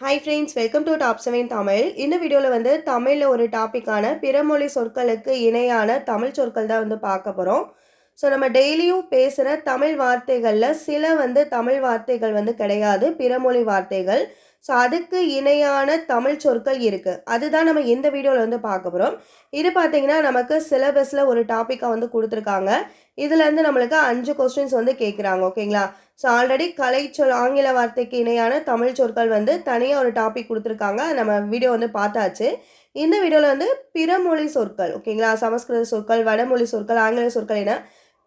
Hi friends welcome to top seven Tamil இந்த வீடியோவில் வந்து தமிழில் ஒரு டாப்பிக்கான பிறமொழி சொற்களுக்கு இணையான தமிழ் சொற்கள் தான் வந்து பார்க்க போகிறோம் ஸோ நம்ம டெய்லியும் பேசுகிற தமிழ் வார்த்தைகளில் சில வந்து தமிழ் வார்த்தைகள் வந்து கிடையாது பிறமொழி வார்த்தைகள். ஸோ அதுக்கு இணையான தமிழ் சொற்கள் இருக்குது அதுதான் நம்ம இந்த வீடியோவில் வந்து பார்க்க போகிறோம் இது பார்த்தீங்கன்னா நமக்கு சிலபஸில் ஒரு டாப்பிக்காக வந்து கொடுத்துருக்காங்க. இதுலேருந்து நம்மளுக்கு அஞ்சு கொஸ்டின்ஸ் வந்து கேட்குறாங்க ஓகேங்களா ஸோ ஆல்ரெடி கலை சொல் ஆங்கில வார்த்தைக்கு இணையான தமிழ் சொற்கள் வந்து தனியாக ஒரு டாபிக் கொடுத்துருக்காங்க. நம்ம வீடியோ வந்து பார்த்தாச்சு. இந்த வீடியோவில் வந்து பிறமொழி சொற்கள் ஓகேங்களா? சமஸ்கிருத சொற்கள் வடமொழி சொற்கள் ஆங்கில சொற்கள் என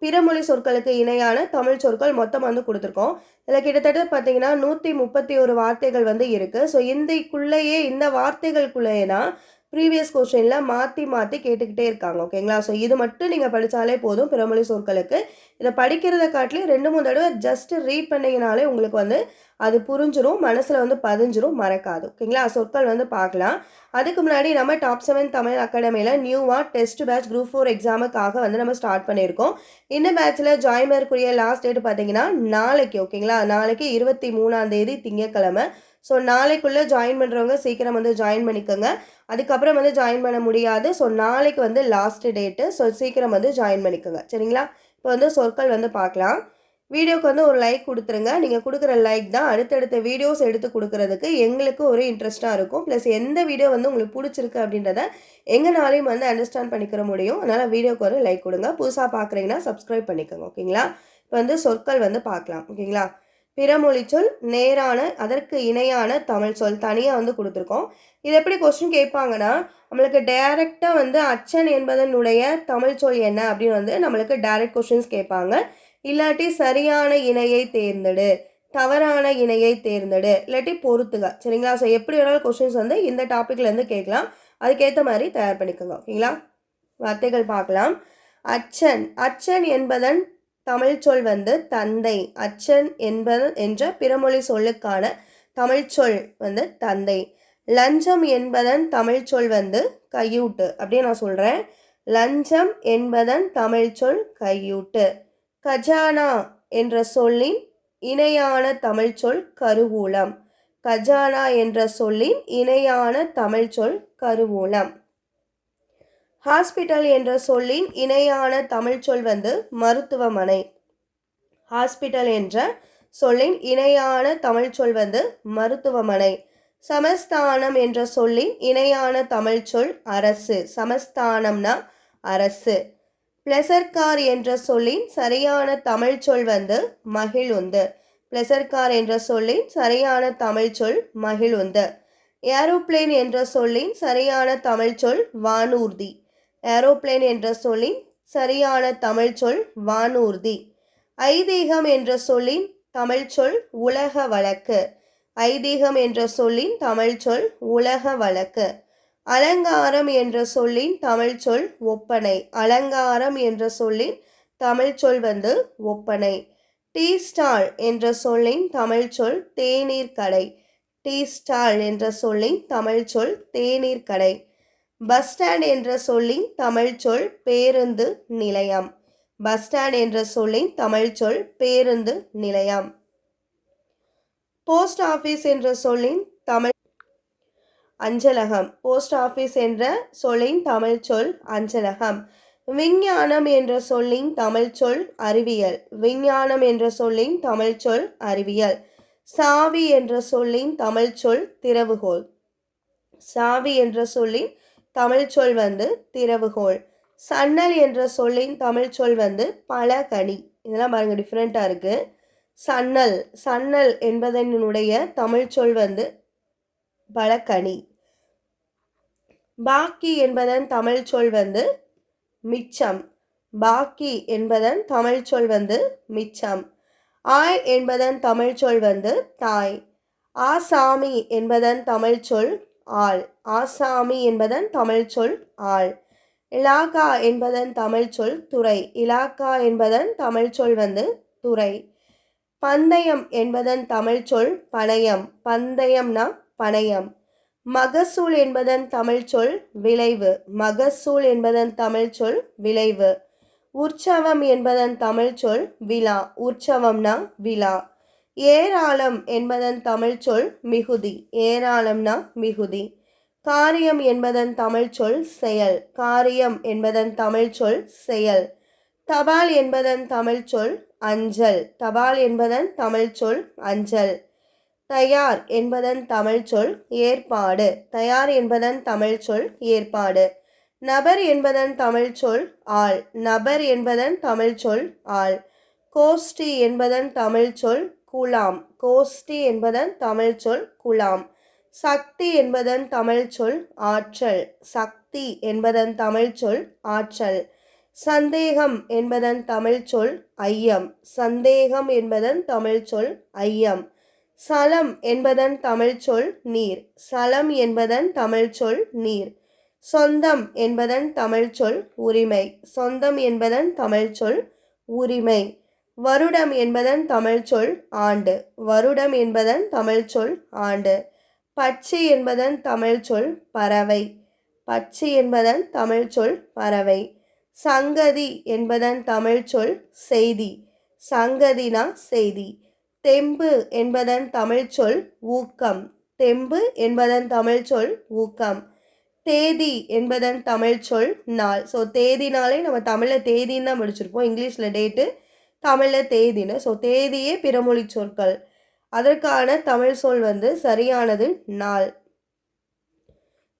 பிறமொழி சொற்களுக்கு இணையான தமிழ் சொற்கள் மொத்தம் வந்து கொடுத்துருக்கோம். இதில் கிட்டத்தட்ட பார்த்தீங்கன்னா நூற்றி முப்பத்தி ஒரு வார்த்தைகள் வந்து இருக்குது ஸோ இந்தைக்குள்ளேயே இந்த வார்த்தைகளுக்குள்ளேயே தான் ப்ரீவியஸ் கொஸ்டினில் மாற்றி மாற்றி கேட்டுக்கிட்டே இருக்காங்க ஓகேங்களா ஸோ இது மட்டும் நீங்கள் படித்தாலே போதும் பிறமொழி சொற்களுக்கு. இதை படிக்கிறத காட்டிலும் ரெண்டு மூணு தடவை ஜஸ்ட் ரீட் பண்ணிங்கனாலே உங்களுக்கு வந்து அது புரிஞ்சிடும் மனசில் வந்து பதிஞ்சிரும் மறக்காது ஓகேங்களா சொற்கள் வந்து பார்க்கலாம். அதுக்கு முன்னாடி நம்ம டாப் செவன் தமிழ் அகாடமியில் நியூவாக டெஸ்ட் பேட்ச் குரூப் ஃபோர் எக்ஸாமுக்காக வந்து நம்ம ஸ்டார்ட் பண்ணியிருக்கோம். இந்த பேட்சில் ஜாயின் பண்ணக்கூடிய லாஸ்ட் டேட் பார்த்தீங்கன்னா நாளைக்கு ஓகேங்களா நாளைக்கு இருபத்தி மூணாம் தேதி திங்கக்கிழமை ஸோ நாளைக்குள்ளே ஜாயின் பண்ணுறவங்க சீக்கிரம் வந்து ஜாயின் பண்ணிக்கோங்க. அதுக்கப்புறம் வந்து ஜாயின் பண்ண முடியாது. ஸோ நாளைக்கு வந்து லாஸ்ட் டேட்டு ஸோ சீக்கிரம் வந்து ஜாயின் பண்ணிக்கோங்க. சரிங்களா? இப்போ வந்து சொற்கள் வந்து பார்க்கலாம். வீடியோக்கு வந்து ஒரு லைக் கொடுத்துருங்க. நீங்கள் கொடுக்குற லைக் தான் அடுத்தடுத்த வீடியோஸ் எடுத்து கொடுக்குறதுக்கு எங்களுக்கு ஒரு இன்ட்ரெஸ்ட்டாக இருக்கும். ப்ளஸ் எந்த வீடியோ வந்து உங்களுக்கு பிடிச்சிருக்கு அப்படின்றத எங்கனாலையும் வந்து அண்டர்ஸ்டாண்ட் பண்ணிக்கிற முடியும். அதனால் வீடியோக்கு ஒரு லைக் கொடுங்க. புதுசாக பார்க்குறீங்கன்னா சப்ஸ்கிரைப் பண்ணிக்கோங்க. ஓகேங்களா? இப்போ வந்து சொற்கள் வந்து பார்க்கலாம். ஓகேங்களா? பிறமொழி சொல் நேரான அதற்கு இணையான தமிழ் சொல் தனியாக வந்து கொடுத்துருக்கோம். இது எப்படி கொஸ்டின் கேட்பாங்கன்னா நம்மளுக்கு டைரெக்டாக வந்து அச்சன் என்பதனுடைய தமிழ் சொல் என்ன அப்படின்னு வந்து நம்மளுக்கு டைரக்ட் கொஸ்டின்ஸ் கேட்பாங்க. இல்லாட்டி சரியான இணையை தேர்ந்தெடு தவறான இணையை தேர்ந்தெடு இல்லாட்டி பொறுத்துக. சரிங்களா? ஸோ எப்படி வேணாலும் கொஸ்டின்ஸ் வந்து இந்த டாப்பிக்லேருந்து கேட்கலாம். அதுக்கேற்ற மாதிரி தயார் பண்ணிக்கோங்க. ஓகேங்களா? வார்த்தைகள் பார்க்கலாம். அச்சன் அச்சன் என்பதன் தமிழ் சொல் வந்து தந்தை அச்சன் என்பது என்ற பிறமொழி சொல்லுக்கான தமிழ் சொல் வந்து தந்தை. லஞ்சம் என்பதன் தமிழ் சொல் வந்து கையூட்டு. அப்படியே நான் சொல்கிறேன் லஞ்சம் என்பதன் தமிழ் சொல் கையூட்டு. கஜானா என்ற சொல்லின் இணையான தமிழ் சொல் கருவூலம். கஜானா என்ற சொல்லின் இணையான தமிழ் சொல் கருவூலம். ஹாஸ்பிட்டல் என்ற சொல்லின் இணையான தமிழ் சொல் வந்து மருத்துவமனை. ஹாஸ்பிட்டல் என்ற சொல்லின் இணையான தமிழ் சொல் வந்து மருத்துவமனை. சமஸ்தானம் என்ற சொல்லின் இணையான தமிழ் சொல் அரசு. சமஸ்தானம்னா அரசு. பிளெசர்கார் என்ற சொல்லின் சரியான தமிழ் சொல் வந்து மகிழுந்து. பிளெசர்கார் என்ற சொல்லின் சரியான தமிழ் சொல் மகிழுந்து. ஏரோப்ளேன் என்ற சொல்லின் சரியான தமிழ் சொல் வானூர்தி. ஏரோப்ளேன் என்ற சொல்லின் சரியான தமிழ் சொல் வானூர்தி. ஐதீகம் என்ற சொல்லின் தமிழ் சொல் உலக வழக்கு. ஐதீகம் என்ற சொல்லின் தமிழ் சொல் உலக வழக்கு. அலங்காரம் என்ற சொல்லின் தமிழ் சொல் ஒப்பனை. அலங்காரம் என்ற சொல்லின் தமிழ் சொல் வந்து ஒப்பனை. டீ ஸ்டால் என்ற சொல்லின் தமிழ் சொல் தேநீர் கடை. டீ ஸ்டால் என்ற சொல்லின் தமிழ் சொல் தேநீர் கடை. பஸ் ஸ்டாண்ட் என்ற சொல்லின் தமிழ் சொல் பேருந்து நிலையம். பஸ் ஸ்டாண்ட் என்ற சொல்லின் தமிழ் சொல் பேருந்து நிலையம். போஸ்ட் ஆஃபீஸ் என்ற சொல்லின் தமிழ் அஞ்சலகம். போஸ்ட் ஆஃபீஸ் என்ற சொல்லின் தமிழ் சொல் அஞ்சலகம். விஞ்ஞானம் என்ற சொல்லின் தமிழ் சொல் அறிவியல். விஞ்ஞானம் என்ற சொல்லின் தமிழ் சொல் அறிவியல். சாவி என்ற சொல்லின் தமிழ் சொல் திறவுகோல் சாவி என்ற சொல்லின் தமிழ் சொல் வந்து திறவுகோல் சன்னல் என்ற சொல்லின் தமிழ் சொல் வந்து பலகனி இதெல்லாம் பாருங்கள் டிஃப்ரெண்ட்டாக இருக்குது சன்னல் சன்னல் என்பதனுடைய தமிழ் சொல் வந்து பலகனி பாக்கி என்பதன் தமிழ் சொல் வந்து மிச்சம். பாக்கி என்பதன் தமிழ் சொல் வந்து மிச்சம். ஆய் என்பதன் தமிழ் சொல் வந்து தாய். ஆசாமி என்பதன் தமிழ் சொல் ஆள். ஆசாமி என்பதன் தமிழ் சொல் ஆள். இலாகா என்பதன் தமிழ் சொல் துறை. இலாக்கா என்பதன் தமிழ் சொல் வந்து துறை. பந்தயம் என்பதன் தமிழ் சொல் பணயம். பந்தயம்னா பணயம். மகசூல் என்பதன் தமிழ் சொல் விளைவு. மகசூல் என்பதன் தமிழ் சொல் விளைவு. உற்சவம் என்பதன் தமிழ் சொல் விழா. உற்சவம்னா விழா. ஏராளம் என்பதன் தமிழ் சொல் மிகுதி ஏராளம்னா மிகுதி காரியம் என்பதன் தமிழ் சொல் செயல் காரியம் என்பதன் தமிழ் சொல் செயல் தபால் என்பதன் தமிழ் சொல் அஞ்சல் தபால் என்பதன் தமிழ் சொல் அஞ்சல் தயார் என்பதன் தமிழ் சொல் ஏற்பாடு தயார் என்பதன் தமிழ் சொல் ஏற்பாடு நபர் என்பதன் தமிழ் சொல் ஆள் நபர் என்பதன் தமிழ் சொல் ஆள் கோஷ்டி என்பதன் தமிழ் சொல் குலாம். கோஷ்டி என்பதன் தமிழ் சொல் குலாம். சக்தி என்பதன் தமிழ் சொல் ஆற்றல். சக்தி என்பதன் தமிழ் சொல் ஆற்றல். சந்தேகம் என்பதன் தமிழ் சொல் ஐயம். சந்தேகம் என்பதன் தமிழ் சொல் ஐயம். சலம் என்பதன் தமிழ் சொல் நீர். சலம் என்பதன் தமிழ் சொல் நீர். சொந்தம் என்பதன் தமிழ் சொல் உரிமை. சொந்தம் என்பதன் தமிழ் சொல் உரிமை. வருடம் என்பதன் தமிழ் சொல் ஆண்டு. வருடம் என்பதன் தமிழ் சொல் ஆண்டு. பட்சி என்பதன் தமிழ் சொல் பறவை. பட்சி என்பதன் தமிழ் சொல் பறவை. சங்கதி என்பதன் தமிழ் சொல் செய்தி. சங்கதினா செய்தி. தெம்பு என்பதன் தமிழ் சொல் ஊக்கம். தெம்பு என்பதன் தமிழ் சொல் ஊக்கம். தேதி என்பதன் தமிழ் சொல் நாள். ஸோ தேதினாலே நம்ம தமிழில் தேதின்னு தான் முடிச்சிருப்போம். இங்கிலீஷில் டேட்டு தமிழில் தேதின்னு. ஸோ தேதியே பிறமொழி சொற்கள். அதற்கான தமிழ் சொல் வந்து சரியானது நாள்.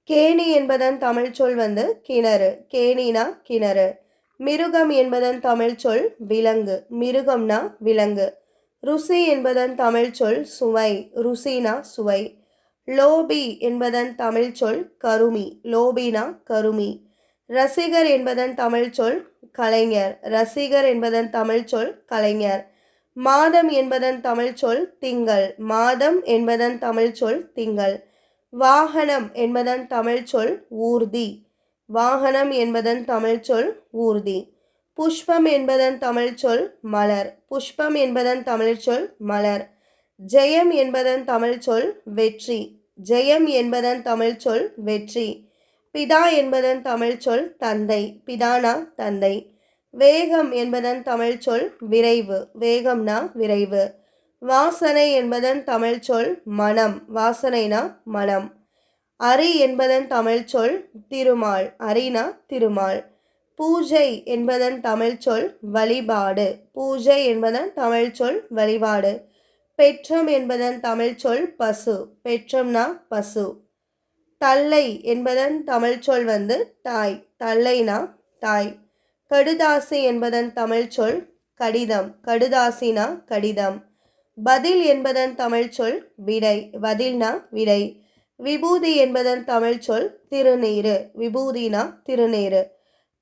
கேணி என்பதன் தமிழ் சொல் வந்து கிணறு. கேணினா கிணறு. மிருகம் என்பதன் தமிழ் சொல் விலங்கு. மிருகம்னா விலங்கு. ருசி என்பதன் தமிழ் சொல் சுவை. ருசினா சுவை. லோபி என்பதன் தமிழ் சொல் கருமி. லோபினா கருமி. ரசிகர் என்பதன் தமிழ் சொல் கலைஞர் ரசிகர் என்பதன் தமிழ் சொல் கலைஞர் மாதம் என்பதன் தமிழ் சொல் திங்கள் மாதம் என்பதன் தமிழ் சொல் திங்கள் வாகனம் என்பதன் தமிழ் சொல் ஊர்தி வாகனம் என்பதன் தமிழ் சொல் ஊர்தி புஷ்பம் என்பதன் தமிழ் சொல் மலர் புஷ்பம் என்பதன் தமிழ் சொல் மலர் ஜெயம் என்பதன் தமிழ் சொல் வெற்றி ஜெயம் என்பதன் தமிழ் சொல் வெற்றி பிதா என்பதன் தமிழ் சொல் தந்தை. பிதானா தந்தை. வேகம் என்பதன் தமிழ் சொல் விரைவு. வேகம்னா விரைவு. வாசனை என்பதன் தமிழ் சொல் மனம். வாசனைனா மனம். அரி என்பதன் தமிழ் சொல் திருமால். அரினா திருமால். பூஜை என்பதன் தமிழ் சொல் வழிபாடு. பூஜை என்பதன் தமிழ் சொல் வழிபாடு. பெற்றம் என்பதன் தமிழ் சொல் பசு. பெற்றம்னா பசு. தல்லை என்பதன் தமிழ் சொல் வந்து தாய். தல்லைனா தாய். கடுதாசி என்பதன் தமிழ் சொல் கடிதம். கடுதாசினா கடிதம். பதில் என்பதன் தமிழ் சொல் விடை. பதில்னா விடை. விபூதி என்பதன் தமிழ் சொல் திருநீரு விபூதினா திருநீரு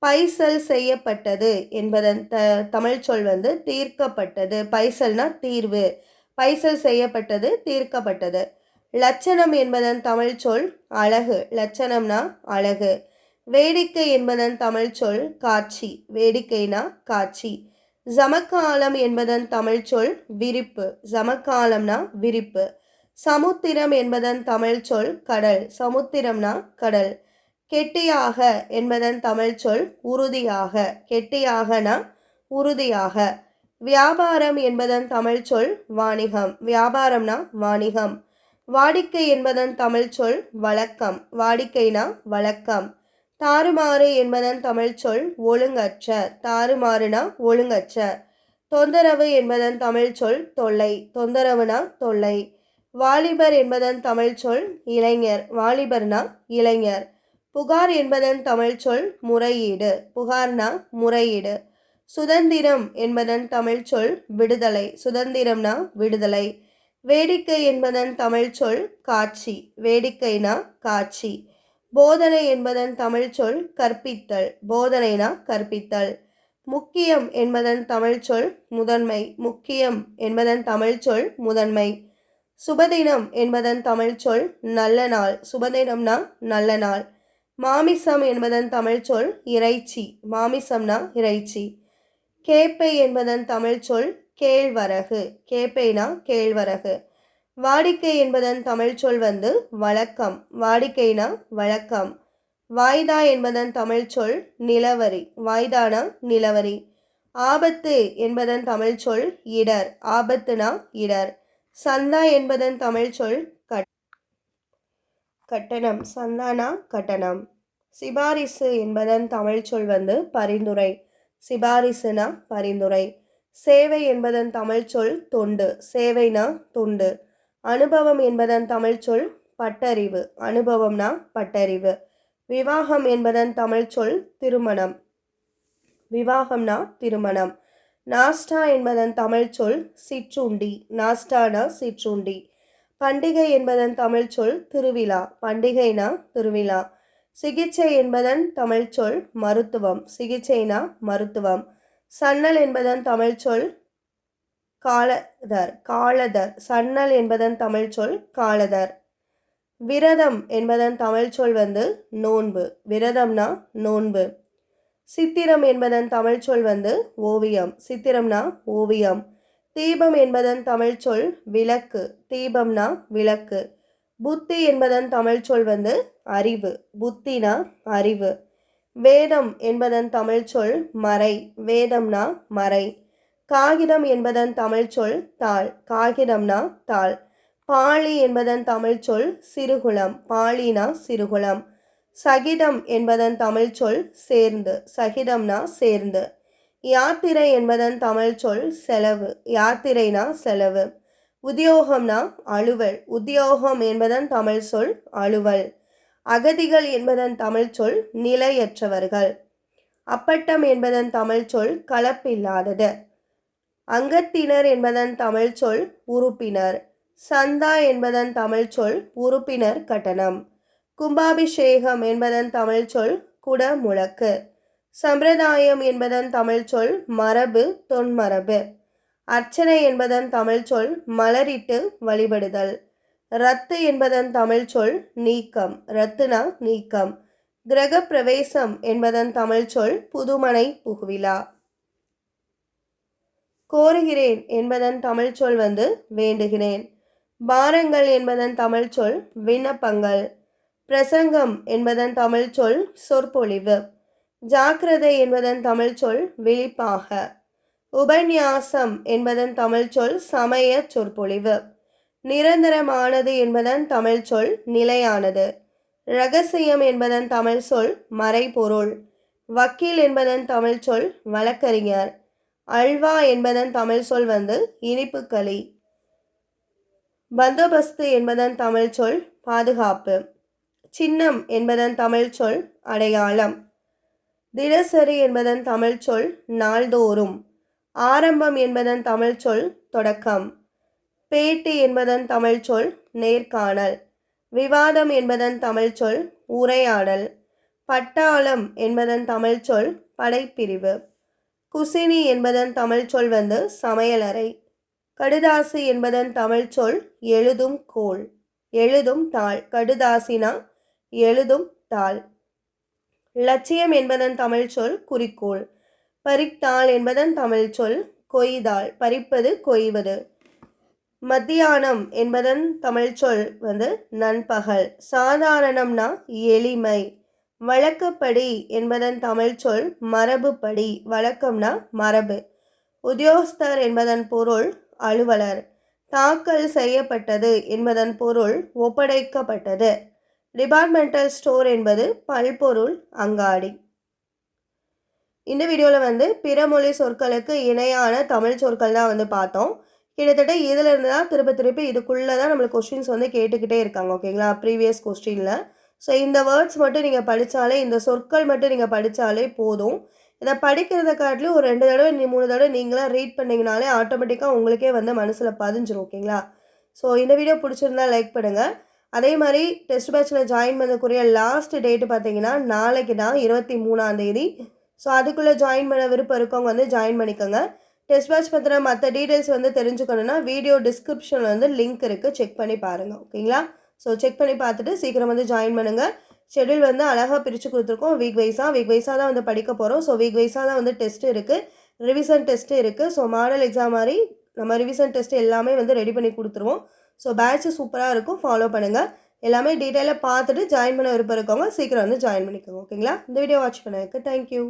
பைசல் செய்யப்பட்டது என்பதன் த தமிழ் சொல் வந்து தீர்க்கப்பட்டது. பைசல்னா தீர்வு. பைசல் செய்யப்பட்டது தீர்க்கப்பட்டது. லட்சணம் என்பதன் தமிழ் சொல் அழகு. லட்சணம்னா அழகு. வேடிக்கை என்பதன் தமிழ் சொல் காட்சி. வேடிக்கைனா காட்சி. ஜமக்காலம் என்பதன் தமிழ் சொல் விரிப்பு. ஜமக்காலம்னா விரிப்பு. சமுத்திரம் என்பதன் தமிழ் சொல் கடல். சமுத்திரம்னா கடல். கெட்டியாக என்பதன் தமிழ் சொல் உறுதியாக. கெட்டியாகனா உறுதியாக. வியாபாரம் என்பதன் தமிழ் சொல் வாணிகம். வியாபாரம்னா வாணிகம். வாடிக்கை என்பதன் தமிழ் சொல் வழக்கம். வாடிக்கைனா வழக்கம். தாறுமாறு என்பதன் தமிழ் சொல் ஒழுங்கற்ற. தாறுமாறுனா ஒழுங்கற்ற. தொந்தரவு என்பதன் தமிழ் சொல் தொல்லை. தொந்தரவுனா தொல்லை. வாலிபர் என்பதன் தமிழ் சொல் இளைஞர். வாலிபர்னா இளைஞர். புகார் என்பதன் தமிழ் சொல் முறையீடு. புகார்னா முறையீடு. சுதந்திரம் என்பதன் தமிழ் சொல் விடுதலை. சுதந்திரம்னா விடுதலை. வேடிக்கை என்பதன் தமிழ் சொல் காட்சி. வேடிக்கைனா காட்சி. போதனை என்பதன் தமிழ் சொல் கற்பித்தல். போதனைனா கற்பித்தல். முக்கியம் என்பதன் தமிழ் சொல் முதன்மை. முக்கியம் என்பதன் தமிழ் சொல் முதன்மை. சுபதினம் என்பதன் தமிழ் சொல் நல்ல நாள். சுபதினம்னா நல்ல நாள். மாமிசம் என்பதன் தமிழ் சொல் இறைச்சி. மாமிசம்னா இறைச்சி. கேப்பை என்பதன் தமிழ் சொல் கேழ்வரகு. கேப்பைனா கேழ்வரகு. வாடிக்கை என்பதன் தமிழ் சொல் வந்து வழக்கம். வாடிக்கைனா வழக்கம். வாய்தா என்பதன் தமிழ் சொல் நிலவரி. வாய்தானா நிலவரி. ஆபத்து என்பதன் தமிழ் சொல் இடர். ஆபத்துனா இடர். சந்தா என்பதன் தமிழ் சொல் கட் கட்டணம். சந்தானா கட்டணம். சிபாரிசு என்பதன் தமிழ் சொல் வந்து பரிந்துரை. சிபாரிசுனா பரிந்துரை. சேவை என்பதன் தமிழ் சொல் தொண்டு. சேவைனா தொண்டு. அனுபவம் என்பதன் தமிழ் சொல் பட்டறிவு. அனுபவம்னா பட்டறிவு. விவாகம் என்பதன் தமிழ் சொல் திருமணம். விவாகம்னா திருமணம். நாஸ்டா என்பதன் தமிழ் சொல் சிற்றுண்டி. நாஸ்டானா சிற்றுண்டி. பண்டிகை என்பதன் தமிழ் சொல் திருவிழா. பண்டிகைனா திருவிழா. சிகிச்சை என்பதன் தமிழ் சொல் மருத்துவம். சிகிச்சைனா மருத்துவம். சன்னல் என்பதன் தமிழ் சொல் காலதர் காலதர். சன்னல் என்பதன் தமிழ் சொல் காலதர். விரதம் என்பதன் தமிழ் சொல் வந்து நோன்பு. விரதம்னா நோன்பு. சித்திரம் என்பதன் தமிழ் சொல் வந்து ஓவியம். சித்திரம்னா ஓவியம். தீபம் என்பதன் தமிழ் சொல் விளக்கு. தீபம்னா விளக்கு. புத்தி என்பதன் தமிழ் சொல் வந்து அறிவு. புத்தினா அறிவு. வேதம் என்பதன் தமிழ் சொல் மறை. வேதம்னா மறை. காகிதம் என்பதன் தமிழ் சொல் தாள். காகிதம்னா தாள். பாளி என்பதன் தமிழ் சொல் சிறுகுளம். பாலினா சிறுகுளம். சகிதம் என்பதன் தமிழ் சொல் சேர்ந்து. சகிதம்னா சேர்ந்து. யாத்திரை என்பதன் தமிழ் சொல் செலவு. யாத்திரைனா செலவு. உத்தியோகம்னா அலுவல். உத்தியோகம் என்பதன் தமிழ் சொல் அலுவல். அகதிகள் என்பதன் தமிழ் சொல் நிலையற்றவர்கள். அப்பட்டம் என்பதன் தமிழ் சொல் கலப்பில்லாதது. அங்கத்தினர் என்பதன் தமிழ் சொல் உறுப்பினர். சந்தா என்பதன் தமிழ் சொல் உறுப்பினர் கட்டணம். கும்பாபிஷேகம் என்பதன் தமிழ் சொல் குடமுழக்கு. சம்பிரதாயம் என்பதன் தமிழ் சொல் மரபு தொன்மரபு. அர்ச்சனை என்பதன் தமிழ் சொல் மலரிட்டு வழிபடுதல். ரத்து என்பதன் தமிழ் சொல் நீக்கம். ரத்துனா நீக்கம். கிரக பிரவேசம் என்பதன் தமிழ் சொல் புதுமனை புகுவிழா கோருகிறேன் என்பதன் தமிழ் சொல் வந்து வேண்டுகிறேன். பாரங்கள் என்பதன் தமிழ் சொல் விண்ணப்பங்கள். பிரசங்கம் என்பதன் தமிழ் சொல் சொற்பொழிவு. ஜாக்கிரதை என்பதன் தமிழ் சொல் விழிப்பாக. உபன்யாசம் என்பதன் தமிழ் சொல் சமய சொற்பொழிவு. நிரந்தரமானது என்பதன் தமிழ் சொல் நிலையானது. ரகசியம் என்பதன் தமிழ் சொல் மறைபொருள். வக்கீல் என்பதன் தமிழ் சொல் வழக்கறிஞர். அல்வா என்பதன் தமிழ் சொல் வந்து இனிப்புக்களி பந்தோபஸ்து என்பதன் தமிழ் சொல் பாதுகாப்பு. சின்னம் என்பதன் தமிழ் சொல் அடையாளம். தினசரி என்பதன் தமிழ் சொல் நாள்தோறும். ஆரம்பம் என்பதன் தமிழ் சொல் தொடக்கம். பேட்டி என்பதன் தமிழ் சொல் நேர்காணல். விவாதம் என்பதன் தமிழ் சொல் உரையாடல். பட்டாளம் என்பதன் தமிழ் சொல் படைப்பிரிவு. குசினி என்பதன் தமிழ் சொல் வந்து சமையலறை. கடுதாசி என்பதன் தமிழ் சொல் எழுதும் கோள் எழுதும் தாள். கடுதாசினா எழுதும் தாள். லட்சியம் என்பதன் தமிழ் சொல் குறிக்கோள். பறித்தாள் என்பதன் தமிழ் சொல் கொய்தாள். பறிப்பது கொய்வது. மத்தியானம் என்பதன் தமிழ் சொல் வந்து நண்பகல். சாதாரணம்னா எளிமை. வழக்கப்படி என்பதன் தமிழ் சொல் மரபுப்படி. வழக்கம்னா மரபு. உத்தியோகஸ்தர் என்பதன் பொருள் அலுவலர். தாக்கல் செய்யப்பட்டது என்பதன் பொருள் ஒப்படைக்கப்பட்டது. டிபார்ட்மெண்டல் ஸ்டோர் என்பது பல்பொருள் அங்காடி. இந்த வீடியோவில் வந்து பிற மொழி சொற்களுக்கு இணையான தமிழ் சொற்கள் தான் வந்து பார்த்தோம். கிட்டத்தட்ட இதில் இருந்து தான் திருப்ப திருப்பி இதுக்குள்ளே தான் நம்மளுக்கு கொஸ்டின்ஸ் வந்து கேட்டுக்கிட்டே இருக்காங்க ஓகேங்களா ப்ரீவியஸ் கொஸ்டினில் ஸோ இந்த வேர்ட்ஸ் மட்டும் நீங்கள் படித்தாலே இந்த சொற்கள் மட்டும் நீங்கள் படித்தாலே போதும். இதை படிக்கிறத காட்டிலும் ஒரு ரெண்டு தடவை நீ மூணு தடவை நீங்களாம் ரீட் பண்ணிங்கனாலே ஆட்டோமேட்டிக்காக உங்களுக்கே வந்து மனசில் பதிஞ்சிரும் ஓகேங்களா ஸோ இந்த வீடியோ பிடிச்சிருந்தா லைக் பண்ணுங்கள் அதே மாதிரி டெஸ்ட் பேட்சில் ஜாயின் பண்ணக்கூடிய லாஸ்ட் டேட்டு பார்த்தீங்கன்னா நாளைக்கு தான் இருபத்தி மூணாந்தேதி ஸோ அதுக்குள்ளே ஜாயின் பண்ண விருப்பம் இருக்கவங்க வந்து ஜாயின் பண்ணிக்கோங்க. டெஸ்ட் பேட்ச் பற்றின மற்ற டீட்டெயில்ஸ் வந்து தெரிஞ்சுக்கணுன்னா வீடியோ டிஸ்கிரிப்ஷனில் வந்து லிங்க் இருக்குது செக் பண்ணி பாருங்கள் ஓகேங்களா ஸோ செக் பண்ணி பார்த்துட்டு சீக்கிரம் வந்து ஜாயின் பண்ணுங்கள் ஷெடியூல் வந்து அழகாக பிரித்து கொடுத்துருக்கோம். வீக் வைஸாக வீக் வைஸாக தான் வந்து படிக்க போகிறோம் ஸோ வீக் வைஸாக தான் வந்து டெஸ்ட் இருக்குது ரிவிசன் டெஸ்ட்டு இருக்குது ஸோ மாடல் எக்ஸாம் மாதிரி நம்ம ரிவிசன் டெஸ்ட் எல்லாமே வந்து ரெடி பண்ணி கொடுத்துருவோம். ஸோ பேட்ச் சூப்பராக இருக்கும். ஃபாலோ பண்ணுங்கள் எல்லாமே டீட்டெயிலாக பார்த்துட்டு ஜாயின் பண்ண விருப்பம் இருக்கவங்க சீக்கிரம் வந்து ஜாயின் பண்ணிக்கோங்க. ஓகேங்களா இந்த வீடியோ வாட்ச் பண்ணதுக்கு தேங்க்யூ